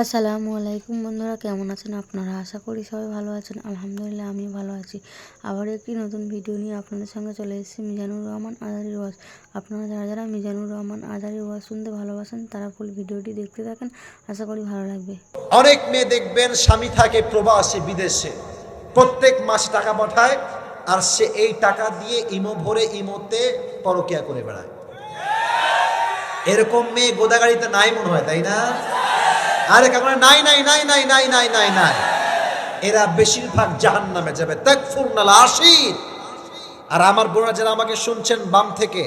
আসসালামু আলাইকুম বন্ধুরা, কেমন আছেন আপনারা? আশা করি সবাই ভালো আছেন। আলহামদুলিল্লাহ আমি ভালো আছি। আবার একটি নতুন ভিডিও নিয়ে আপনাদের সঙ্গে চলে এসেছি, মিজানুর রহমান আজারি ওয়াজ। আপনারা যারা যারা মিজানুর রহমান আজারি ওয়াজ শুনতে ভালোবাসেন, তারা ফুল ভিডিওটি দেখতে থাকেন। আশা করি ভালো লাগবে। অনেক মেয়ে দেখবেন, স্বামী থাকে প্রবাসে বিদেশে। প্রত্যেক মাসে টাকা পাঠায়, আর সে এই টাকা দিয়ে ইমো ভরে ইমোতে পরকিয়া করে বেড়ায়। এরকম মেয়ে গোদাগাড়িতে নাই মনে হয়, তাই না? আরে কারণ নাই নাই নাই নাই নাই নাই নাই নাই। এরা বেশিরভাগ জাহান নামে যাবে। তাকফুর নাল আশির আর আমার বোনেরা যারা আমাকে শুনছেন বাম থেকে,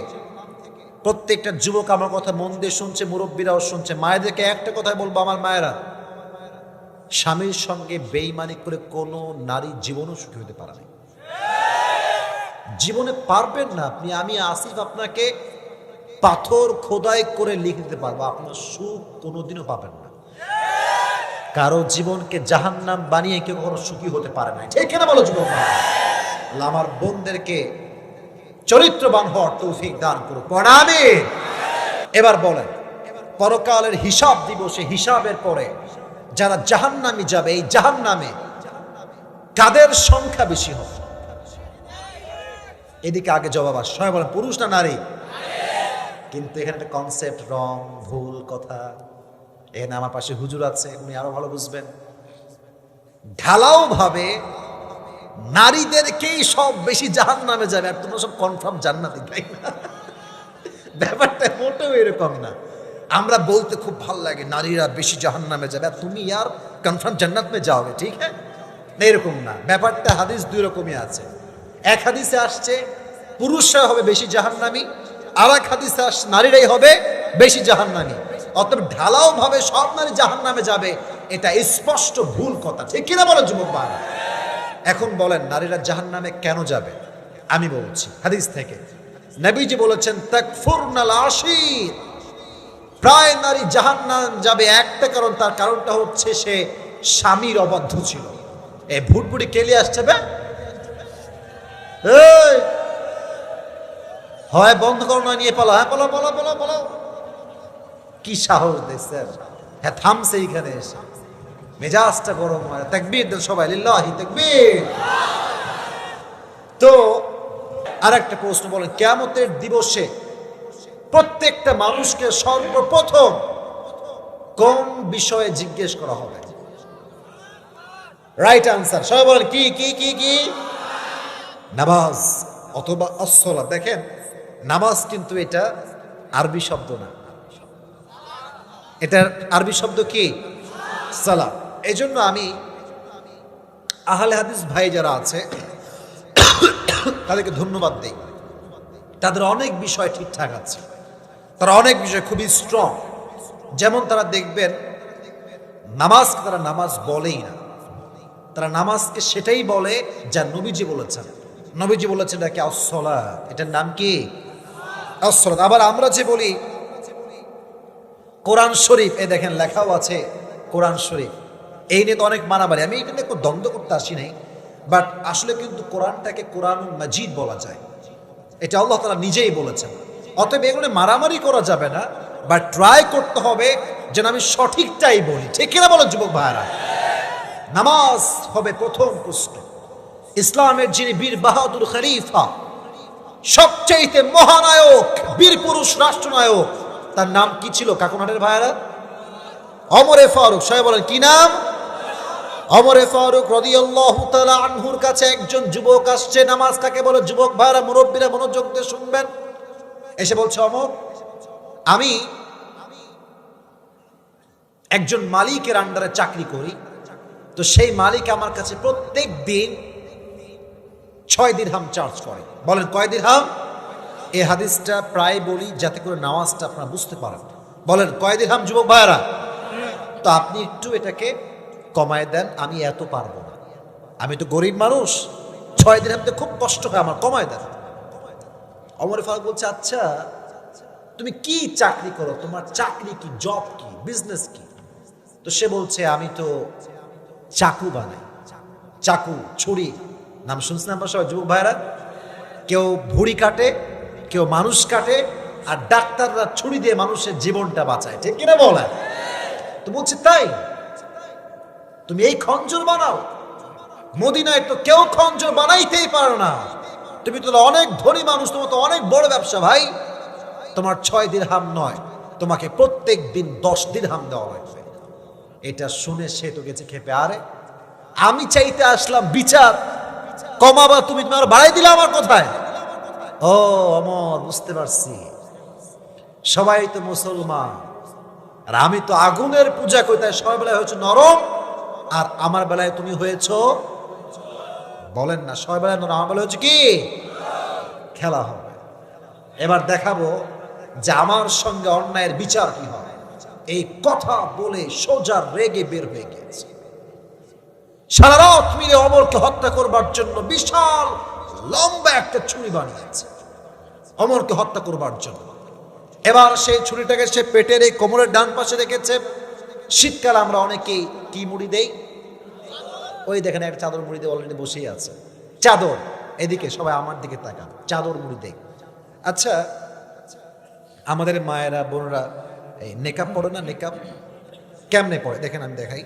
প্রত্যেকটা যুবক আমার কথা মন দিয়ে শুনছে, মুরব্বীরাও শুনছে। মায়েদেরকে একটা কথাই বলব আমার মায়েরা, স্বামীর সঙ্গে বেইমানি করে কোনো নারী জীবনও সুখী হতে পারে জীবনে পারবেন না আপনি। আমি আসিফ আপনাকে পাথর খোদাই করে লিখে দিতে পারব। আপনার সুখ কোনোদিনও পাবেন না। কারও জীবনকে জাহান্নাম বানিয়ে কেউ কখনো সুখী হতে পারে না ঠিক না বলো যুবক আমার বোনদেরকে চরিত্রবান হওয়ার তৌফিক দান করুক। প্রণামী এবার বলেন, পরকালের হিসাব দিবসে, হিসাবের পরে যারা জাহান্নামি যাবে, এই জাহান্নামে কাদের সংখ্যা বেশি হবে? এদিকে আগে জবাব আস। সবাই বলেন, পুরুষ না নারী? কিন্তু এখানে একটা কনসেপ্ট রং, ভুল, কথা। এখানে আমার পাশে হুজুর আছে, উনি আরও ভালো বুঝবেন। ঢালাও ভাবে নারীদেরকেই সব বেশি জাহান নামে যাবে, আর তোমরা সব কনফার্ম জান্নাতি, তাই না? ব্যাপারটা মোটেও এরকম না। আমরা বলতে খুব ভালো লাগে, নারীরা বেশি জাহান নামে যাবে, আর তুমি আর কনফার্ম জান্নাত মে যাওগে, ঠিক হ্যাঁ? এরকম না। ব্যাপারটা হাদিস দুই রকমই আছে। এক হাদিসে আসছে, পুরুষরা হবে বেশি জাহান্নামী আর এক হাদিসে আসছে নারীরাই হবে বেশি জাহান্নামী। অতএব ঢালাও ভাবে সব নারী জাহান্নামে যাবে, এটা স্পষ্ট ভুল কথা। ঠিক কিনা বলো যুবক ভাইরা? এখন বলেন, নারীরা জাহান্নামে কেন যাবে? আমি বলছি, হাদিস থেকে। নবীজি বলেছেন তাকফুরনাল আশির প্রায় নারী জাহান জাহান্নাম যাবে একটা কারণ, তার কারণটা হচ্ছে সে স্বামীর অবাধ্য ছিল। এ ভুটভুটি কেলি আসছে বে? হয় বন্ধ করো না, নিয়ে পালা হ্যাঁ পালা পালা পালা পালা কি সাহস দেখছেন হ্যাঁ থামছে এইখানে এসে। মেজাজটা গরম হয়। তাকবীর সবাই, লিল্লাহি তাকবীর। তো আর একটা প্রশ্ন বলেন, কেয়ামতের দিবসে প্রত্যেকটা মানুষকে সর্বপ্রথম কোন বিষয়ে জিজ্ঞেস করা হবে? রাইট আনসার সবাই বলেন, কি কি কি কি? নামাজ অথবা আসলা দেখেন, নামাজ কিন্তু এটা আরবি শব্দ না। এটার আরবি শব্দ কি? সালাম। এই জন্য আমি আহলে হাদিস ভাই যারা আছে, তাদেরকে ধন্যবাদ দিই। তাদের অনেক বিষয় ঠিকঠাক আছে। তারা অনেক বিষয় খুবই স্ট্রং যেমন তারা দেখবেন, নামাজকে তারা নামাজ বলেই না। তারা নামাজকে সেটাই বলে যা নবীজি বলেছেন। নবীজি বলেছেন এটাকে অসলাত এটার নাম কি? অসলাত আবার আমরা যে বলি কোরআন শরীফ। এ দেখেন, লেখাও আছে কোরআন শরীফ। এই নিয়ে তো অনেক মানামারি আমি এখানে কোনো দ্বন্দ্ব করতে আসি নাই। বাট আসলে কিন্তু কোরআনটাকে কোরআন মাজিদ বলা যায়। এটা আল্লাহ তালা নিজেই বলেছেন। অতএব এগুলো মারামারি করা যাবে না। বা ট্রাই করতে হবে যেন আমি সঠিকটাই বলি। ঠিক কিনা বলো যুবক ভাইরা নামাজ হবে প্রথম প্রশ্ন। ইসলামের যিনি বীর বাহাদুর খলিফা সবচেয়ে মহানায়ক, বীর পুরুষ রাষ্ট্রনায়ক তার নাম কি ছিল? কাকুনাটের ভাইয়ারা? অমরে ফারুক। সবাই বলেন, কি নাম? অমরে ফারুক রদিয়াল্লাহু আনহুর কাছে একজন যুবক আসছে। নামাজ তাকে বলে? যুবক ভাইরা, মুরব্বীরা মনোযোগ দিয়ে শুনবেন। এসে বলছে, অমর, আমি একজন মালিকের আন্ডারে চাকরি করি। তো সেই মালিক আমার কাছে প্রত্যেক দিন ছয় দিরহাম চার্জ করে। বলেন, কয় দিরহাম? এই হাদিসটা প্রায় বলি যাতে করে নামাজটা আপনারা বুঝতে পারেন। বলেন কয় দিরহাম যুবক ভাইয়ারা? তো আপনি একটু এটাকে কমায় দেন, আমি এত পারব না। আমি তো গরিব মানুষ। ছয় দিন তো খুব কষ্ট হয় আমার, কমায় দেন। অমর ফারুক বলছে আচ্ছা তুমি কি চাকরি করো? তোমার চাকরি কি, জব কি বিজনেস কি? তো সে বলছে, আমি তো চাকু বানাই। চাকু, ছুরি। নাম শুনছেন আমরা সবাই, যুবক ভাইরা কেউ ভুড়ি কাটে কেউ মানুষ কাটে আর ডাক্তাররা ছুরি দিয়ে মানুষের জীবনটা বাঁচায়, ঠিক কিনা বলেন? তো বলছে, তাই? তুমি এই খঞ্জর বানাও। মদিনায় তো কেউ খঞ্জর বানাইতেই পারো না। তুমি তো অনেক ধনী মানুষ, তোমার তো অনেক বড় ব্যবসা ভাই। তোমার ছয় দিন হাম নয়, তোমাকে প্রত্যেক দিন দশ দিন হাম দেওয়া লাগবে। এটা শুনে সে তো গেছে খেপে। আরে, আমি চাইতে আসলাম বিচার। কমাবা তুমি, তোমার বাড়াই দিলে আমার কোথায়? ও অমর, বুঝতে পারছি। সবাই তো মুসলমান। আর আমি তো আগুনের পূজা করি, তাই সবাই বেলায় হয়েছে নরম। আর আমার বেলায় তুমি হয়েছ? বলেন না সবাই বেলায় নরম, আমার হচ্ছে কি? খেলা হবে। এবার দেখাবো যে আমার সঙ্গে অন্যায়ের বিচার কি হবে এই কথা বলে সোজা রেগে বের হয়ে গিয়েছে। সারা রাত মিলে অমরকে হত্যা করবার জন্য বিশাল লম্বা একটা ছুরি বানিয়েছে। অমরকে হত্যা করবার জন্য। এবার সেই ছুরিটাকে সে পেটের এই কোমরের ডান পাশে রেখেছে। শীতকাল আমরা অনেকেই কি মুড়ি দেই? ওই দেখেন, একটা চাদর মুড়ি দিয়ে অলরেডি বসেই আছে। চাদর, এদিকে সবাই আমার দিকে তাকান। চাদর মুড়ি দেই। আচ্ছা আমাদের মায়েরা, বোনরা, এই নেকাপ পড়ে না? নেকাপ কেমনে পড়ে? দেখেন, আমি দেখাই।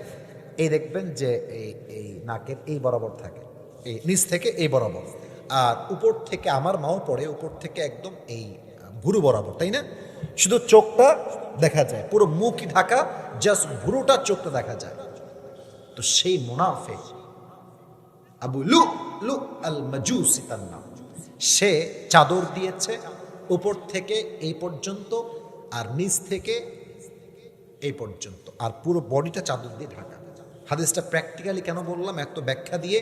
এই দেখবেন যে এই এই নাকের এই বরাবর থাকে। এই নিচ থেকে এই বরাবর। আর উপর থেকে আমার মাও পড়ে, উপর থেকে একদম এই, ভুরু বরাবর, তাই না? শুধু চোখটা দেখা যায়, পুরো মুখই ঢাকা জাস্ট ভুরুটা চোখটা দেখা যায়। তো সেই মুনাফে, আবু লু লু আল মাজুসি তার নাম। সে চাদর দিয়েছে উপর থেকে এই পর্যন্ত আর নিচ থেকে এই পর্যন্ত, আর পুরো বডিটা চাদর দিয়ে ঢাকা। হাদিসটা প্র্যাকটিক্যালি কেন বললাম? এত ব্যাখ্যা দিয়ে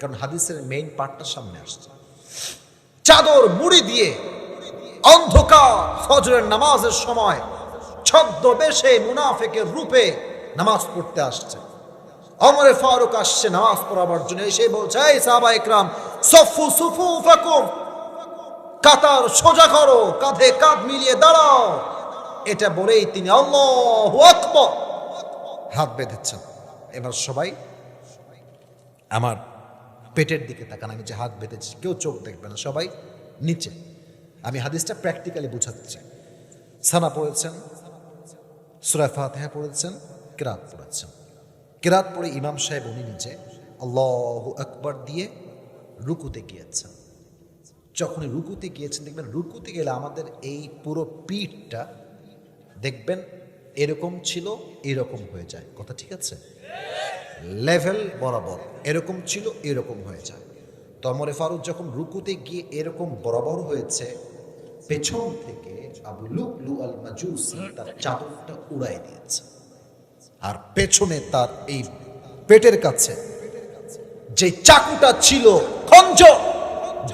কারণ হাদিসের মেইন পার্টটা সামনে আসছে। চাদর মুড়ি দিয়ে অন্ধকার ফজরের নামাজের সময় ছদ্মবেশে মুনাফেকের রূপে নামাজ পড়তে আসছে। অমরে ফারুক আসছে নামাজ পড়াবার জন্য, এসে বলছে, এই সাহাবা ইকরাম সফু সুফু ফাকুম, কাতার সোজা করো, কাঁধে কাঁধ মিলিয়ে দাঁড়াও। এটা বলেই তিনি আল্লাহু আকবার হাত বেঁধেছেন। এবার সবাই, আমার পেটের দিকে তাকান, আমি যে হাত বেঁধেছি, কেউ চোখ দেখবে না, সবাই নিচে। আমি হাদিসটা প্র্যাকটিক্যালি বুঝাচ্ছি সানা পড়েছেন সুরায় ফাতেহা পড়েছেন, কিরাত পড়েছেন। কিরাত পড়ে ইমাম সাহেব উনি নিচে, আল্লাহ আকবার দিয়ে রুকুতে গিয়েছেন। যখনই রুকুতে গিয়েছেন, দেখবেন রুকুতে গেলে আমাদের এই পুরো পিঠটা দেখবেন এরকম ছিল, এরকম হয়ে যায়। কথা ঠিক আছে? লেভেল বরাবর, এরকম ছিল, এরকম হয়ে যায় তমরে ফারুক যখন রুকুতে গিয়ে এরকম বরাবর হয়েছে, পেছন থেকে আবু লু লু আল মাজুসি তার চাদরটা উড়াই দিয়েছে। আর পেছনে তার এই পেটের কাছে যে চাকুটা ছিল খঞ্জ,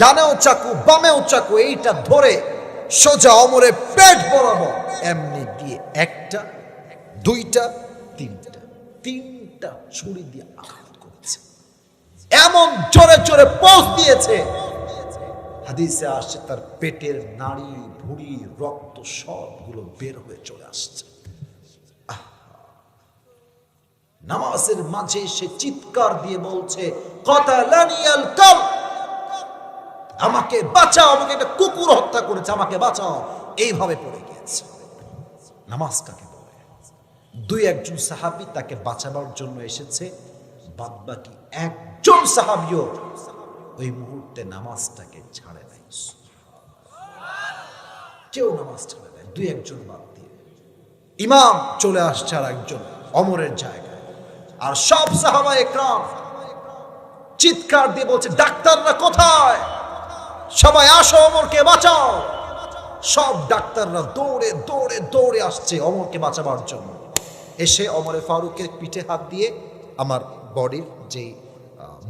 ডানেও চাকু, বামেও চাকু, এইটা ধরে সোজা অমরে পেট বরাবর, এমনি দিয়ে একটা, দুইটা, তিনটা তিনটা ছুরি দিয়ে আঘাত করেছে। এমন জোরে জোরে পোষ দিয়েছে। হাদিসে আসছে তার পেটের নাড়ি, ভুড়ি, রক্ত সবগুলো বের হয়ে চলে আসছে। নামাজের মাঝে সে চিৎকার দিয়ে বলছে আমাকে বাঁচাও, আমাকে একটা কুকুর হত্যা করেছে, আমাকে বাঁচাও। এইভাবে পড়ে গিয়েছে। নামাজ কাকে বলে? দুই একজন সাহাবি তাকে বাঁচাবার জন্য এসেছে। বাদ বাকি একজন সাহাবিও ওই মুহূর্তে নামাজটাকে ছাড়ে নাই। কেউ নামাজ ছাড়ে নাই, দুই একজন বাদ দিয়ে। ইমাম চলে আসছে আর একজন অমরের জায়গায়। আর সব সাহাবা একরাম চিৎকার দিয়ে বলছে, ডাক্তাররা কোথায়? সবাই আসো অমরকে বাঁচাও। সব ডাক্তাররা দৌড়ে দৌড়ে দৌড়ে আসছে অমরকে বাঁচাবার জন্য। এসে অমরে ফারুকের পিঠে হাত দিয়ে আমার বডির যে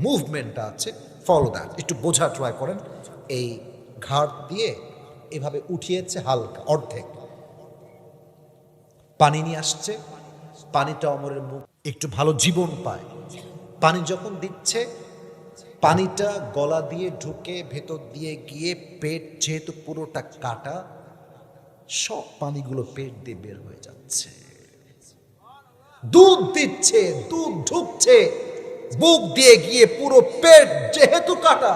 মুভমেন্টটা আছে ফলো দ্যাট একটু বোঝা ট্রাই করেন। এই ঘাট দিয়ে এভাবে উঠিয়েছে হালকা, অর্ধেক। পানি নিয়ে আসছে। পানিটা অমরের মুখ, একটু ভালো জীবন পায়। পানি যখন দিচ্ছে, পানিটা গলা দিয়ে ঢুকে ভেতর দিয়ে গিয়ে পেট যেহেতু পুরোটা কাটা, সব পানিগুলো পেট দিয়ে বের হয়ে যাচ্ছে। দুধ দিচ্ছে, দুধ ঢুকছে। বুক দিয়ে গিয়ে পুরো পেট যেহেতু কাটা,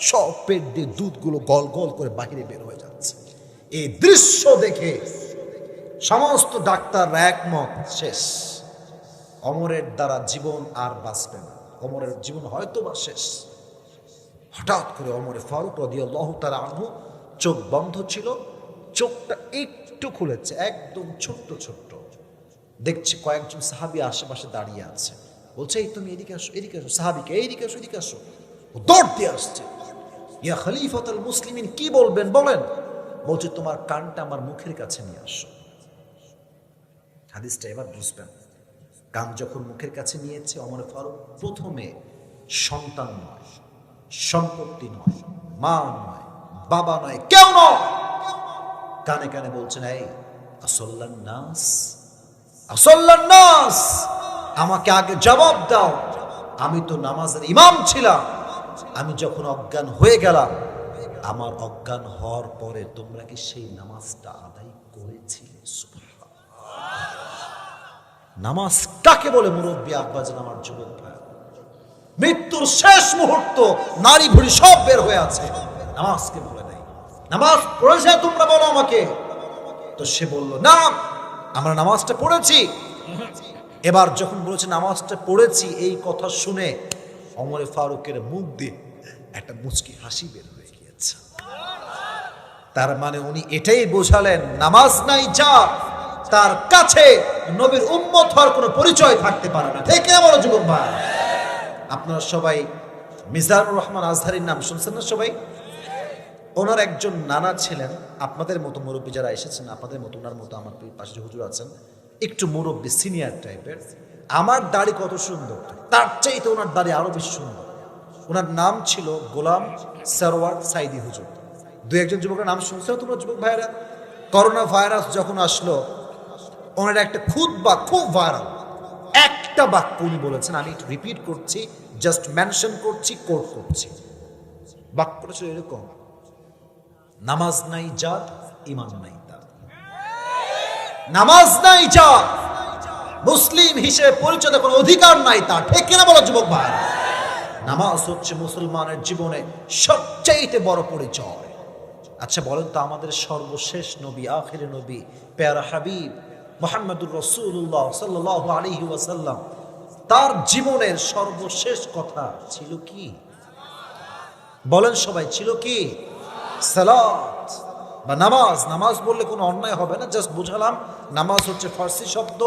সব পেট দিয়ে দুধগুলো গল গল করে বাহিরে বের হয়ে যাচ্ছে। এই দৃশ্য দেখে সমস্ত ডাক্তাররা একমত, শেষ। অমরের দ্বারা জীবন আর বাঁচবে না। অমরের জীবন হয়তো বা শেষ। হঠাৎ করে অমরে ফারুক রদিয়াল্লাহ তারা আনহু চোখ বন্ধ ছিল, চোখটা একটু খুলেছে, একদম ছোট্ট ছোট্ট। দেখছি কয়েকজন সাহাবি আশেপাশে দাঁড়িয়ে আছে। বলছে, এই তুমি এদিকে আসো এদিকে আসো, সাহাবিকে এইদিকে আসো, এদিকে আসো। দৌড় দিয়ে আসছে। ইয়া খলিফত আল মুসলিমিন, কি বলবেন বলেন? বলছে, তোমার কানটা আমার মুখের কাছে নিয়ে আসো। হাদিসটা এবার বুঝবেন। কান যখন মুখের কাছে নিয়েছে, অমর ফারুক, প্রথমে সন্তান নয়, সম্পত্তি নয়, মা নয়, বাবা নয়, কেউ নয়। কানে কানে বলছেন, এই, আসল্লান নাস নাস, আমাকে আগে জবাব দাও। আমি তো নামাজের ইমাম ছিলাম। আমি যখন অজ্ঞান হয়ে গেলাম, আমার অজ্ঞান হওয়ার পরে তোমরা কি সেই নামাজটা আদায় করেছিলে। নামাজ কাকে বলে মুরব্বী আব্বাজান আমার যুবক ভাই? মৃত্যুর শেষ মুহূর্ত নারী ভুড়ি সব বের হয়ে আছে। নামাজকে বলে নাই। নামাজ পড়েছে তোমরা বলো আমাকে। তো সে বলল, না আমরা নামাজটা পড়েছি। এবার যখন বলেছে, নামাজটা পড়েছি, এই কথা শুনে অমরে ফারুকের মুখ দিয়ে একটা মুচকি হাসি বের হয়ে গিয়েছে। তার মানে উনি এটাই বোঝালেন, নামাজ নাই যা, তার কাছে নবীর উম্মত হওয়ার কোনো পরিচয় থাকতে পারে না। ঠিক বলো যুবক ভাই। আপনারা সবাই মিজানুর রহমান আজহারির নাম শুনছেন না সবাই? ওনার একজন নানা ছিলেন, আপনাদের মতো মুরব্বী যারা এসেছেন, আপনাদের মতো ওনার মতো আমার পাশে হুজুর আছেন, একটু মুরব্বী সিনিয়র টাইপের আমার দাড়ি কত সুন্দর, তার চাইতে ওনার দাড়ি আরও বেশি সুন্দর। ওনার নাম ছিল গোলাম সারওয়ার সাইদি হুজুর। দু একজন যুবকের নাম শুনছো তোমরা যুবক ভাইরা করোনা ভাইরাস যখন আসলো, ওনার একটা খুদ বা খুব ভাইরাল একটা বাক্য উনি বলেছেন, আমি একটু রিপিট করছি জাস্ট মেনশন করছি কোট করছি। বাক্যটা ছিল এরকম নামাজ নাই জাত ইমান নাই তার নামাজ নাই জাত, মুসলিম হিসেবে পরিচয় কোনো অধিকার নাই তার। ঠিক কিনা বলো যুবক ভাই? নামাজ হচ্ছে মুসলমানের জীবনে সবচাইতে বড় পরিচয়। আচ্ছা বলেন তো আমাদের সর্বশেষ নবী, আখির নবী, পেয়ারা হাবিব মোহাম্মদুর রসুল্লাহ সাল্লাহ আলহি ওয়াসাল্লাম, তার জীবনের সর্বশেষ কথা ছিল কি? বলেন সবাই, ছিল কি? সালাত বা নামাজ। নামাজ বললে কোনো অন্যায় হবে না। জাস্ট বুঝালাম, নামাজ হচ্ছে ফার্সি শব্দ,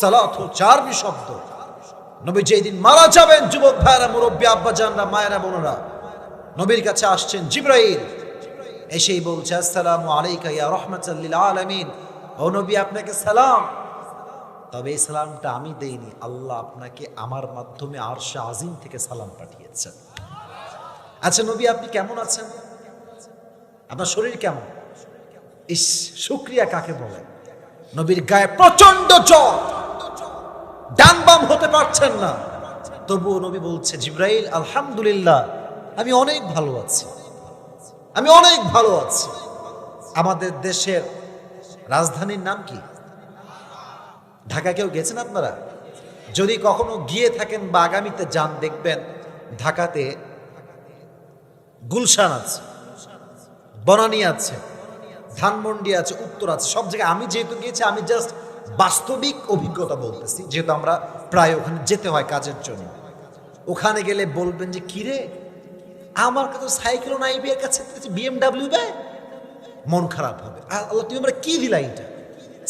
সালাত হচ্ছে আরবি শব্দ। নবী যেই দিন মারা যাবেন, যুবক ভাইরা মুরব্বী আব্বা জানরা মায়েরা, বোনেরা, নবীর কাছে আসছেন জিব্রাইল। এসেই বলছে, আসসালামু আলাইকা ইয়া রহমাতাল্লিল আলামিন। ও নবী, আপনাকে সালাম। তবে এই সালামটা আমি দেইনি, আল্লাহ আপনাকে আমার মাধ্যমে আরশা আজিম থেকে সালাম পাঠিয়েছেন। আচ্ছা নবী, আপনি কেমন আছেন? আপনার শরীর কেমন? ইস, শুক্রিয়া কাকে বলে? নবীর গায়ে প্রচণ্ড জ্বর। ডান বাম হতে পারছেন না। তবুও নবী বলছে, জিব্রাইল, আলহামদুলিল্লাহ, আমি অনেক ভালো আছি। আমি অনেক ভালো আছি। আমাদের দেশের রাজধানীর নাম কি? ঢাকা কেউ গেছেন আপনারা? যদি কখনো গিয়ে থাকেন বা আগামীতে যান, দেখবেন ঢাকাতে গুলশান আছে। বনানী আছে, ধানমন্ডি আছে, উত্তর আছে, সব জায়গায় আমি যেহেতু গিয়েছি, আমি জাস্ট বাস্তবিক অভিজ্ঞতা বলতেছি, যেহেতু আমরা প্রায় ওখানে যেতে হয় কাজের জন্য। ওখানে গেলে বলবেন যে, কিরে, আমার কাছে সাইকেল নাই কাছে বিএমডাব্লিউ দেয়? মন খারাপ হবে। আল্লাহ, তুমি আমরা কি দিলা এটা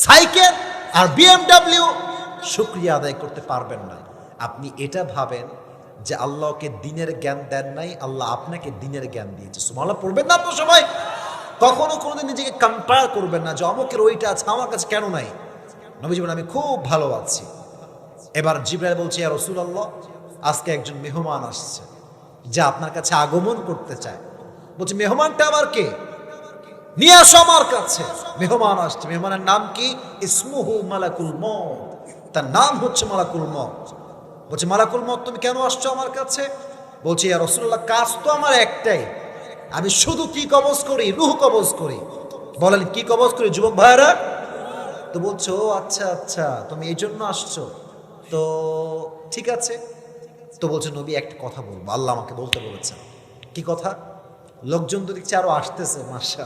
সাইকেল আর বিএমডাব্লিউ শুক্রিয়া আদায় করতে পারবেন না আপনি এটা ভাবেন যে আল্লাহকে দিনের জ্ঞান দেন নাই, আল্লাহ আপনাকে দিনের জ্ঞান দিয়েছে। সুমাল্লাহ পড়বেন না আপনার সময় কখনো কোনোদিন নিজেকে কম্পেয়ার করবেন না যে অমুকের ওইটা আছে, আমার কাছে কেন নাই? নবী জীবন আমি খুব ভালো আছি। এবার জিব্রাইল বলছে, ইয়া রাসূলুল্লাহ, আজকে একজন মেহমান আসছে, যা আপনার কাছে আগমন করতে চায়। বলছে, মেহমানটা আবার কে? নিয়ে আসো আমার কাছে। মেহমান আসছে। মেহমানের নাম কি? ইসমুহু মালাকুল মত তার নাম হচ্ছে মালাকুল মত বলছে, মালাকুল মত তুমি কেন আসছো আমার কাছে? বলছে, ইয়া রসুল্লাহ কাজ তো আমার একটাই। আমি শুধু কি কবজ করি? রুহ কবজ করি। বলেন, কি কবজ করি, যুবক ভাইরা তো বলছো আচ্ছা আচ্ছা তুমি এই জন্য আসছো। তো ঠিক আছে। তো বলছে, নবী, একটা কথা বলব। আল্লাহ আমাকে বলতে বলেছেন। কি কথা? লোকজন তো দেখছি আরও আসতেছে মাসা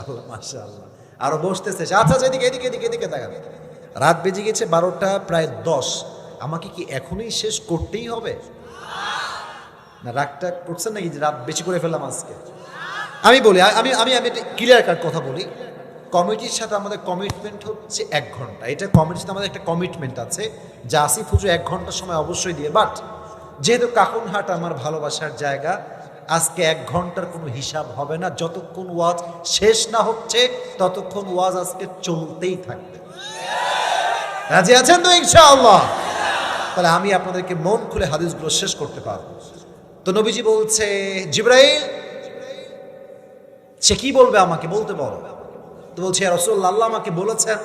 আল্লাহ আরও বসতেছে। আচ্ছা আচ্ছা এদিকে এদিকে এদিকে এদিকে দেখা রাত বেজে গেছে বারোটা, প্রায় দশ। আমাকে কি এখনই শেষ করতেই হবে? না, রাগটা করছেন নাকি রাত বেশি করে ফেললাম আজকে? আমি বলি আমি আমি আমি ক্লিয়ার কাট কথা বলি। কমিটির সাথে আমাদের কমিটমেন্ট হচ্ছে এক ঘণ্টা। এটা কমিটির সাথে আমাদের একটা কমিটমেন্ট আছে। যা আসিফ হুজুর এক ঘণ্টার সময় অবশ্যই দিয়ে বাট যেহেতু কাকুনহাট আমার ভালোবাসার জায়গা, আজকে এক ঘণ্টার কোনো হিসাব হবে না। যতক্ষণ ওয়াজ শেষ না হচ্ছে, ততক্ষণ ওয়াজ আজকে চলতেই থাকবে। রাজি আছেন তো ইনশাআল্লাহ? তাহলে আমি আপনাদেরকে মন খুলে হাদিসগুলো শেষ করতে পারব। তো নবীজি বলছে, জিব্রাইল, সে কি বলবে আমাকে? বলতে বলো। তো বলছে রসুল্লা আল্লাহ আমাকে বলেছেন,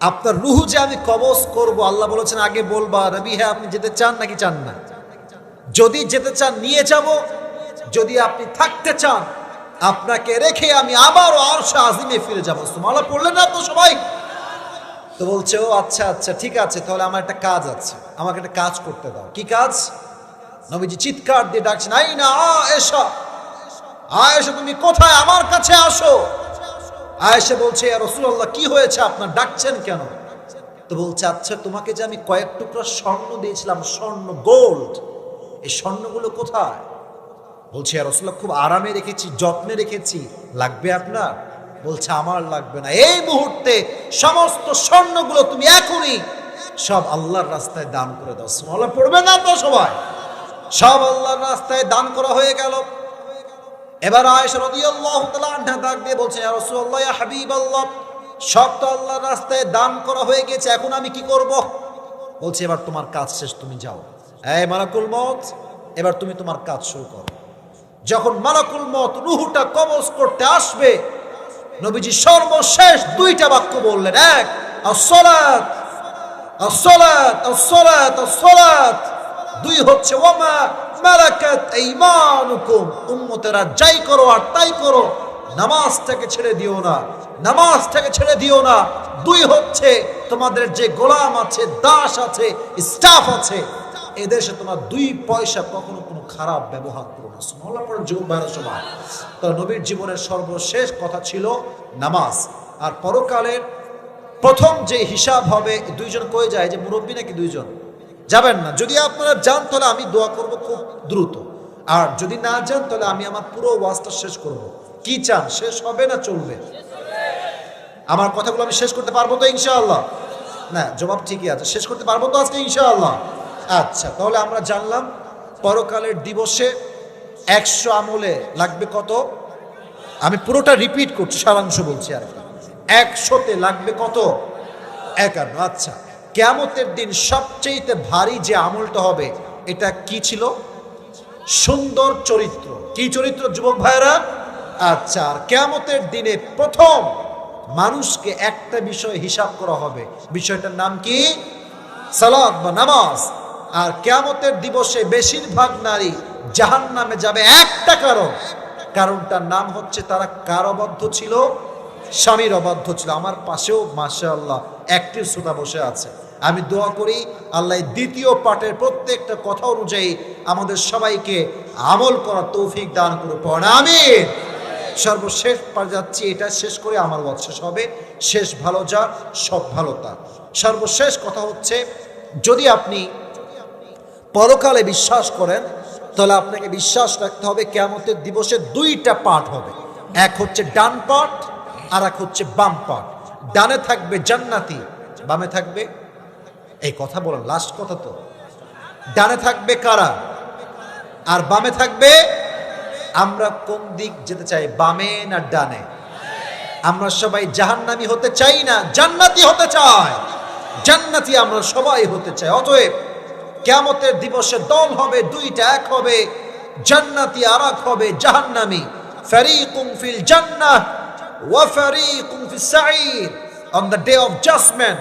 আপনার রুহু যে আমি কবজ করব, আল্লাহ বলেছেন, আগে বলবা, রবি হ্যাঁ আপনি যেতে চান নাকি চান না? যদি যেতে চান, নিয়ে যাব। যদি আপনি থাকতে চান, আপনাকে রেখে আমি আবারও আর আজিমে ফিরে যাব। তোমালা পড়লেন না তো সবাই? তো বলছে, ও আচ্ছা আচ্ছা ঠিক আছে, তাহলে আমার একটা কাজ আছে। আমাকে একটা কাজ করতে দাও। কি কাজ? নবীজি চিৎকার দিয়ে ডাকছেন আই না এসা আয়েশা, তুমি কোথায়? আমার কাছে আসো। আয়েশা বলছে রসুল্লাহ কি হয়েছে আপনার? ডাকছেন কেন? তো বলছে আচ্ছা তোমাকে যে আমি কয়েক টুকরা স্বর্ণ দিয়েছিলাম, স্বর্ণ গোল্ড, এই স্বর্ণগুলো কোথায়? বলছে রসুল্লাহ খুব আরামে রেখেছি, যত্নে রেখেছি, লাগবে আপনার? বলছে, আমার লাগবে না। এই মুহূর্তে সমস্ত স্বর্ণগুলো তুমি এখনই সব আল্লাহর রাস্তায় দান করে দাও। স্মলা পড়বে না তো সবাই? সব আল্লাহর রাস্তায় দান করা হয়ে গেল। এবার আয়েশা রাদিয়াল্লাহু তাআলা আনহা ডাক দিয়ে বলছে, ইয়া হাবিবাল্লাহ, সব তো আল্লাহর রাস্তায় দান করা হয়ে গেছে, এখন আমি কি করব? বলছে, এবার তোমার কাজ শেষ, তুমি যাও। এই মালাকুল মত এবার তুমি তোমার কাজ শুরু করো। যখন মালাকুল মত রুহুটা কবজ করতে আসবে নবীজি সর্বশেষ দুইটা বাক্য বললেন, এক, আসসালাত আসসালাত আসসালাত আসসালাত। দুই হচ্ছে ওমা মালাকাত ঈমানুকুম উম্মতেরা যাই করো আর তাই করো নামাজটাকে ছেড়ে দিও না নামাজটাকে ছেড়ে দিও না। দুই হচ্ছে, তোমাদের যে গোলাম আছে, দাস আছে, স্টাফ আছে এদেশে তোমার দুই পয়সা কখনো কোনো খারাপ ব্যবহার করো না। সুমল্লা পরে যুগ বাইরের সময় তো নবীর জীবনের সর্বশেষ কথা ছিল নামাজ। আর পরকালের প্রথম যে হিসাব হবে দুইজন কয়ে যায়? যে মুরব্বী নাকি দুইজন? যাবেন না। যদি আপনারা যান, তাহলে আমি দোয়া করব খুব দ্রুত। আর যদি না যান, তাহলে আমি আমার পুরো ওয়াজটা শেষ করব। কি চান? শেষ হবে না চলবে? আমার কথাগুলো আমি শেষ করতে পারব তো ইনশাআল্লাহ? না, জবাব ঠিকই আছে। শেষ করতে পারব তো আজকে ইনশাআল্লাহ? আচ্ছা তাহলে আমরা জানলাম পরকালের দিবসে একশো আমলে লাগবে কত? আমি পুরোটা রিপিট করছি, সারাংশ বলছি আর। একশোতে লাগবে কত? একান্ন আচ্ছা। কেয়ামতের দিন সবচেয়ে ভারী যে আমলটা হবে, এটা কি ছিল? সুন্দর চরিত্র। কি চরিত্র, যুবক ভাইরা আচ্ছা আর কেয়ামতের দিনে প্রথম মানুষকে একটা বিষয় হিসাব করা হবে। বিষয়টার নাম কি? সালাদ বা নামাজ। আর কেয়ামতের দিবসে বেশিরভাগ নারী জাহান নামে যাবে একটা কারণ। কারণটার নাম হচ্ছে তারা কার অবাধ্য ছিল, স্বামীর অবাধ্য ছিল। আমার পাশেও মাসা আল্লাহ একটির শ্রোতা বসে আছে। আমি দোয়া করি আল্লাহ দ্বিতীয় পাঠের প্রত্যেকটা কথা অনুযায়ী আমাদের সবাইকে আমল করার তৌফিক দান করে পড়া আমি সর্বশেষ পার যাচ্ছি, এটা শেষ করে আমার ওয়াজ শেষ হবে। শেষ ভালো যা, সব ভালো তা। সর্বশেষ কথা হচ্ছে, যদি আপনি পরকালে বিশ্বাস করেন, তাহলে আপনাকে বিশ্বাস রাখতে হবে কেয়ামতের দিবসে দুইটা পাঠ হবে। এক হচ্ছে ডান পাঠ আর এক হচ্ছে বাম পাঠ। ডানে থাকবে জান্নাতি, বামে থাকবে, এই কথা বলেন লাস্ট কথা তো। ডানে থাকবে কারা? আর বামে থাকবে, আমরা কোন দিক যেতে চাই, বামে না ডানে? আমরা সবাই জাহান্নামি হতে চাই না, জান্নাতি হতে চাই। জান্নাতি আমরা সবাই হতে চাই, অতএব কেয়ামতের দিবসে দল হবে, দুইটা, এক হবে, জান্নাতি আর এক হবে জাহান্নামি। ফারিকুম ফিল জান্নাহ ওয়া ফারিকুম ফিস সাঈর on the day of judgment,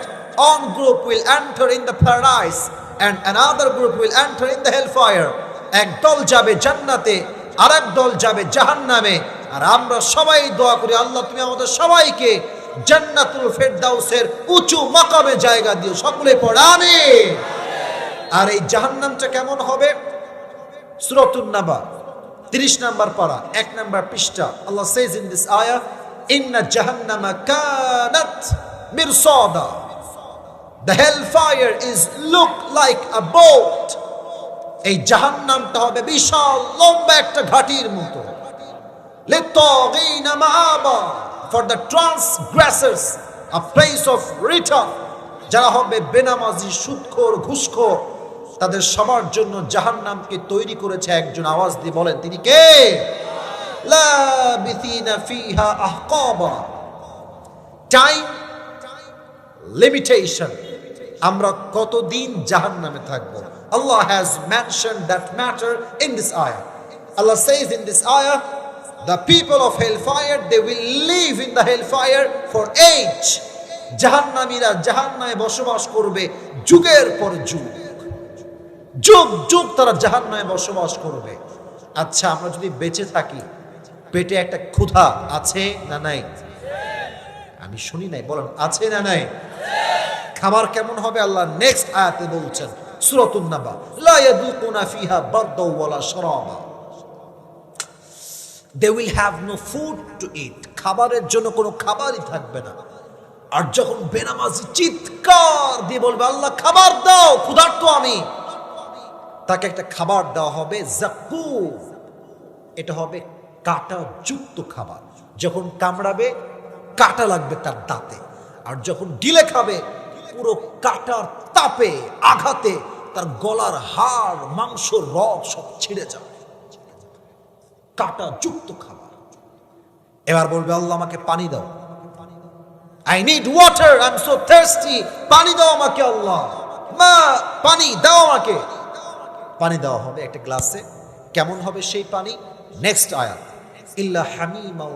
one group will enter in the paradise and another group will enter in the hellfire. এক দল যাবে জান্নাতে আর এক দল যাবে জাহান্নামে। আর আমরা সবাই দোয়া করি, আল্লাহ তুমি আমাদের সবাইকে জান্নাতুল ফেরদাউসের উঁচু মাকামে জায়গা দিও। সকলে পড়ে, আমিন। আর এই জাহান্নামটা কেমন হবে? সুরতুন্নাবা ত্রিশ নাম্বার পারা, এক নাম্বার পৃষ্ঠা। আল্লাহ সেজ ইন দিস আয়া ইন্না জাহান্নামা কানাত মিরসাদা। The hell fire is look like a boat এই জাহান্নামটা হবে বিশাল, লম্বা একটা ঘাটির মতো। লিতাগিনা মাআবা for the transgressors a place of return যারা হবে বেনামাজি, সুৎখোর, ঘুষখোর। তাদের সবার জন্য জাহান্নামকে তৈরি করেছে একজন আওয়াজ দিয়ে বলেন, তিনি কে? টাইম লিমিটেশন আমরা কতদিন জাহান্নামে থাকব? আল্লাহ has mention that matter in this আয়া আল্লাহ says in this ayah, the people of hellfire, they will live in the hellfire for age জাহান্নামীরা জাহান্নামে বসবাস করবে যুগের পর যুগ। যুগ যুগ তারা জাহান্নামে বসবাস করবে। আচ্ছা আমরা যদি বেঁচে থাকি, পেটে একটা ক্ষুধা আছে না নাই? আমি শুনি নাই, বলেন, আছে না নাই? খাবার কেমন হবে আল্লাহ নেক্সট আয়াতে বলছেন, সূরাতুন নাবা, লা ইয়াদুকুনা ফিহা বারদা ওয়ালা শারাবা। They will have no food to eat খাবারের জন্য কোনো খাবারই থাকবে না। আর যখন বেনামাজি চিৎকার দিয়ে বলবে, আল্লাহ, খাবার দাও, ক্ষুধার্ত আমি। তাকে একটা খাবার দেওয়া হবে জাকু এটা হবে কাটা যুক্ত খাবার। যখন কামড়াবে, কাটা লাগবে তার দাঁতে। আর যখন গিলে খাবে, পুরো কাটার তাপে, আঘাতে তার গলার হাড় মাংস রক সব ছিঁড়ে যাবে। কাটা যুক্ত খাবার। এবার বলবে, আল্লাহ, আমাকে পানি দাও। I need water I am so thirsty পানি দাও আমাকে, আল্লাহ। মা, পানি দাও আমাকে। পানি দেওয়া হবে একটা গ্লাসে। কেমন হবে সেই পানি? নেক্সট আয়াত। ইল্লা হামিমা।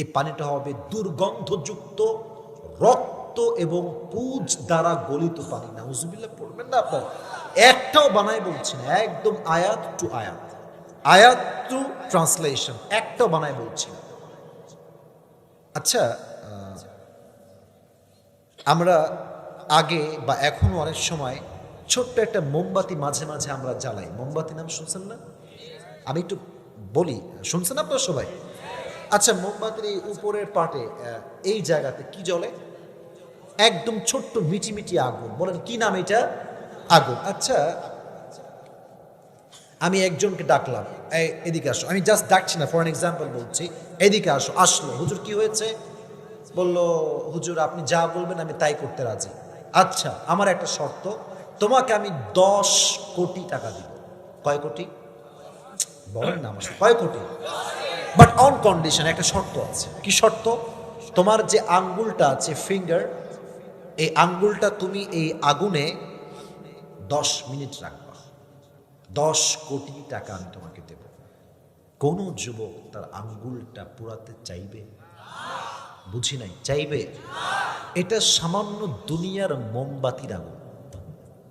এই পানিটা হবে দুর্গন্ধযুক্ত রক্ত এবং পুজ দ্বারা গলিত পানি। না হুজুবিল্লাহ পড়বেন না আপনার একটাও বানাই বলছেন, একদম আয়াত টু আয়াত। আয়াত টু ট্রান্সলেশন, একটাও বানাই বলছি আচ্ছা আমরা আগে বা এখনও অনেক সময় ছোট্ট একটা মোমবাতি মাঝে মাঝে আমরা জ্বালাই। মোমবাতি নাম শুনছেন না? আমি একটু বলি, শুনছেন আপনার সবাই? আচ্ছা মোমবাতির এই উপরের পাটে এই জায়গাতে কি জ্বলে? একদম ছোট্ট মিটি মিটি আগুন। বলেন, কি নাম এটা? আগুন। আচ্ছা আমি একজনকে ডাকলাম। এদিকে আসো। আমি জাস্ট ডাকছি না ফর এক্সাম্পল বলছি। এদিকে আসো, আসলো। হুজুর, কি হয়েছে? বলল, হুজুর, আপনি যা বলবেন আমি তাই করতে রাজি। আচ্ছা আমার একটা শর্ত তোমাকে আমি দশ কোটি টাকা দিব। কয় কোটি? বলেন না আমার কয় কোটি? বাট অন কন্ডিশন একটা শর্ত আছে। কি শর্ত? তোমার যে আঙ্গুলটা আছে ফিঙ্গার এই আঙ্গুলটা তুমি এই আগুনে দশ মিনিট রাখবা। দশ কোটি টাকা আমি তোমাকে দেব। কোনো যুবক তার আঙ্গুলটা পোড়াতে চাইবে? বুঝি নাই? চাইবে? এটা সামান্য দুনিয়ার মোমবাতির আগুন।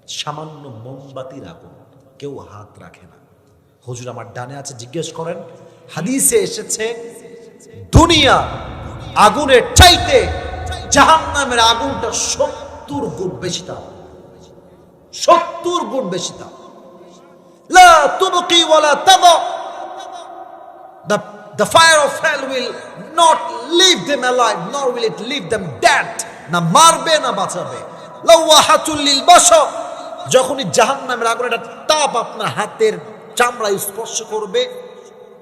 সামান্য মোমবাতির আগুন কেউ হাত রাখে না। হুজুর আমার ডানে আছে জিজ্ঞেস করেন হাদিসে এসেছে দুনিয়া আগুনের চাইতে জাহান্নামের আগুনটা সত্তর গুণ বেশি দাম। সত্তর গুণ বেশি তাদা। The, will not them alive will it them না মারবে না বাঁচাবে। যখনই জাহান্নামের আগুনের একটা তাপ আপনার হাতের চামড়া স্পর্শ করবে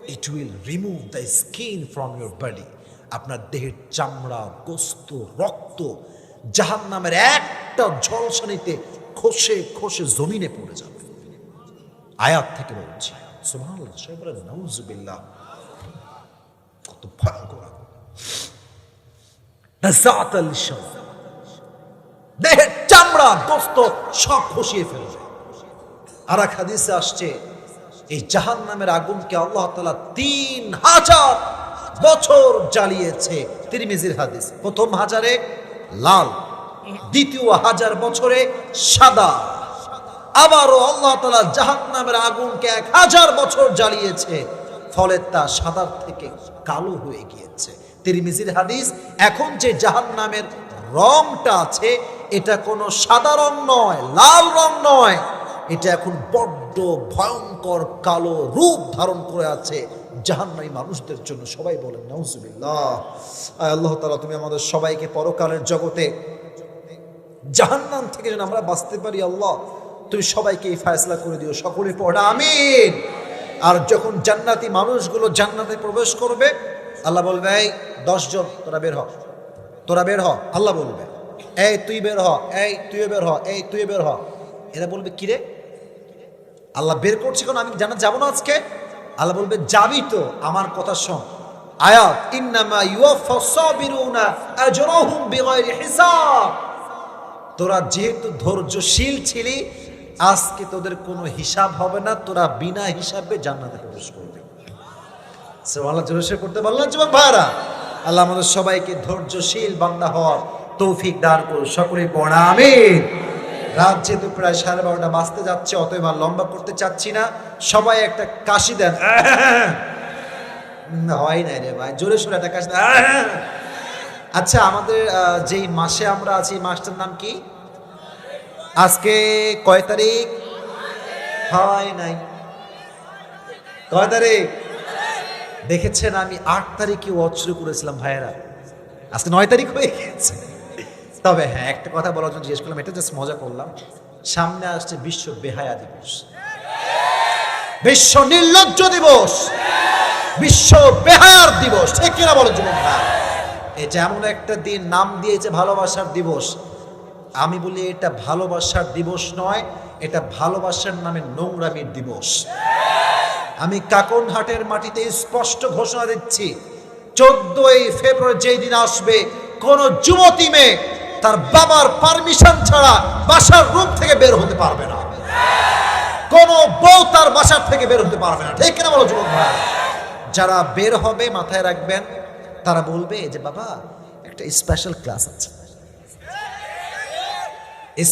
it will remove the skin from your body আপনার দেহের চামড়া, গোস্ত, রক্ত জাহান্নামের একটা ঝলসানিতে খসে খসে জমিনে পড়ে যাবে। আয়াত থেকে বলছি নাউজুবিল্লাহ। কত ভয়ঙ্কর আগুন। দেহের চামড়া দোস্ত সব খসিয়ে ফেলবে। আর এক হাদিসে আসছে, এই জাহান নামের আগুনকে আল্লাহ তালা তিন হাজার বছর জ্বালিয়েছে তিরমিজির হাদিস। প্রথম হাজারে লাল, দ্বিতীয় হাজার বছরে সাদা। আবারও আল্লাহ তালা জাহান নামের আগুনকে এক হাজার বছর জ্বালিয়েছে, ফলে তা সাদার থেকে কালো হয়ে গিয়েছে। তিরমিজির হাদিস, এখন যে জাহান নামের রংটা আছে এটা কোনো সাদা রং নয়, লাল রং নয়। এটা এখন বড্ড ভয়ঙ্কর কালো রূপ ধারণ করে আছে জাহান্নামী মানুষদের জন্য। সবাই বলেন, নাউজুবিল্লাহ। আল্লাহ তাআলা, তুমি আমাদের সবাইকে পরকালের জগতে জাহান্নাম থেকে যেন আমরা বাঁচতে পারি, আল্লাহ। তুমি সবাইকে এই ফায়সলা করে দিও, সকলে পড়া, আমিন। আর যখন জান্নাতি মানুষগুলো জান্নাতে প্রবেশ করবে, আল্লাহ বলবে, এই দশজন তোরা বের হ। তোরা বের হ, আল্লাহ বলবে। এই, তুই বের হ। এই, তুইও বের হ। এই তুই বের হ। এরা বলবে কিরে আল্লাহ বের করছে কেন? আমি জানা যাব না আজকে? আল্লাহ বলবে, যাবি তো, আমার কথা শোন। আয়াত তোরা যেহেতু ধৈর্যশীল ছিলি, আজকে তোদের কোনো হিসাব হবে না, তোরা বিনা হিসাবে জান্নাতে প্রবেশ করবে। আল্লাহ জোরসে করতে পারলাম যুবক ভাইরা আল্লাহ আমাদের সবাইকে ধৈর্যশীল বান্দা হওয়ার তৌফিক দান করুন। সকলে পড়া, আমিন। রাত যেহেতু প্রায় সাড়ে বারোটা বাজতে যাচ্ছে, অতএব আর লম্বা করতে চাচ্ছি না। সবাই একটা কাশি দেন। হয় নাই রে ভাই, জোরে সোরে একটা কাশি আচ্ছা আমাদের যেই মাসে আমরা আছি মাসটার নাম কি? আজকে কয় তারিখ? হয় নাই। কয় তারিখ? দেখেছেন আমি আট তারিখে ওয়াচ শুরু করেছিলাম, ভাইয়েরা। আজকে নয় তারিখ হয়ে গেছে। তবে হ্যাঁ একটা কথা বলার জন্য জিজ্ঞেস করলাম, এটা জাস্ট মজা করলাম। সামনে আসছে বিশ্ব বেহায়া দিবস। বিশ্ব নির্লজ্জ দিবস। বিশ্ব বেহায়ার দিবস। ঠিক কিনা বলো যুবক ভাই এটা এমন একটা দিন নাম দিয়েছে ভালোবাসার দিবস। আমি বলি এটা ভালোবাসার দিবস নয়, এটা ভালোবাসার নামে নোংরামির দিবস। আমি কাকনহাটের মাটিতে স্পষ্ট ঘোষণা দিচ্ছি, চোদ্দই ফেব্রুয়ারি যেই দিন আসবে, কোন যুবতী মেয়ে তার বাবার পারমিশন ছাড়া বাসার রুম থেকে বের হতে পারবে না। কোন বউ তার বাসার থেকে বের হতে পারবে না। ঠিক কিনা বলো যুবক ভাই? যারা বের হবে, মাথায় রাখবেন, তারা বলবে যে, বাবা, একটা স্পেশাল ক্লাস আছে।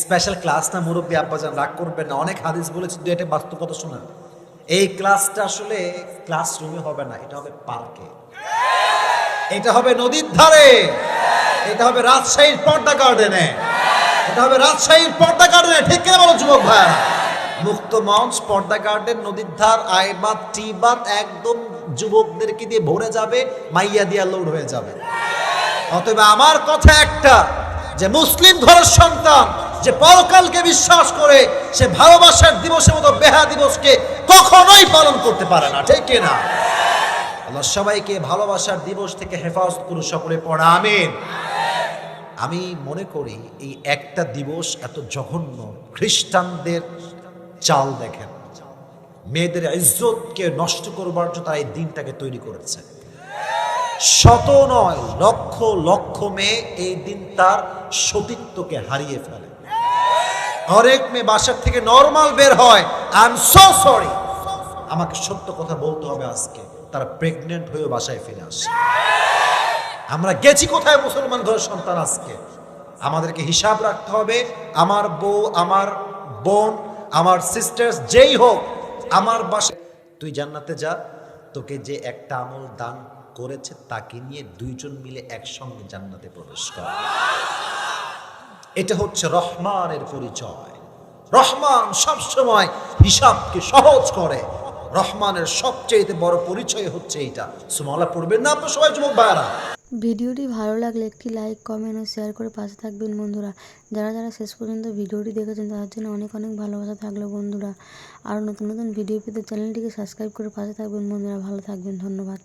স্পেশাল ক্লাস না, মুরব্বী আব্বাজান, রাগ করবেন না। অনেক হাদিস বলেছি দু একটা বাস্তবতা শোনা এই ক্লাসটা আসলে ক্লাসরুমে হবে না, এটা হবে পার্কে এটা হবে নদীর ধারে। এটা হবে রাজশাহীর পর্দা গার্ডেনে। এটা হবে রাজশাহীর পর্দা গার্ডেনে। ঠিক কিনা বলো যুবক ভাই মুক্ত মঞ্চ, পর্দা গার্ডেন, নদীর ধার আইবাদ টিবাদ, একদম যুবকদেরকে দিয়ে ভরে যাবে, মাইয়া দিয়া লোড হয়ে যাবে। অতএব আমার কথা একটা, যে মুসলিম ঘরের সন্তান, যে পরকালকে বিশ্বাস করে, সে ভালোবাসার দিবসের মতো বেহা দিবসকে কখনোই পালন করতে পারে না। ঠিক না আল্লাহ সবাইকে ভালোবাসার দিবস থেকে হেফাজত করুন, সকলে পড়া, আমিন। আমি মনে করি এই একটা দিবস এত জঘন্য। খ্রিস্টানদের চাল দেখেন, মেয়েদের ইজ্জতকে নষ্ট করবার জন্য তারা এই দিনটাকে তৈরি করেছে। শত নয়, লক্ষ লক্ষ মেয়ে এই দিন তার সতীত্বকে হারিয়ে ফেলে। অনেক মেয়ে বাসার থেকে নর্মাল বের হয়। আই এম সো সরি আমাকে সত্য কথা বলতে হবে আজকে। তারা প্রেগনেন্ট হয়ে বাসায় ফিরে আসে। আমরা গেছি কোথায় মুসলমান ঘরের সন্তান আজকে? আমাদেরকে হিসাব রাখতে হবে, আমার বউ, আমার বোন, আমার সিস্টার্স যেই হোক, আমার বাসায় তুই জান্নাতে যা, তোকে যে একটা আমল দান করেছে তাকে নিয়ে দুইজন মিলে একসঙ্গে জান্নাতে প্রবেশ কর। এটা হচ্ছে রহমানের পরিচয়। রহমান সবসময় হিসাবকে সহজ করে। রহমানের সবচেয়ে বড় পরিচয় হচ্ছে এটা সুমালা পড়বেন না আপনার সবাই যুবক ভাইয়ারা? ভিডিওটি ভালো লাগলে একটি লাইক, কমেন্ট ও শেয়ার করে পাশে থাকবেন বন্ধুরা। যারা যারা শেষ পর্যন্ত ভিডিওটি দেখেছেন, তাদের জন্য অনেক অনেক ভালোবাসা থাকল বন্ধুরা। আর নতুন নতুন ভিডিও পেতে চ্যানেলটিকে সাবস্ক্রাইব করে পাশে থাকবেন বন্ধুরা। ভালো থাকবেন, ধন্যবাদ।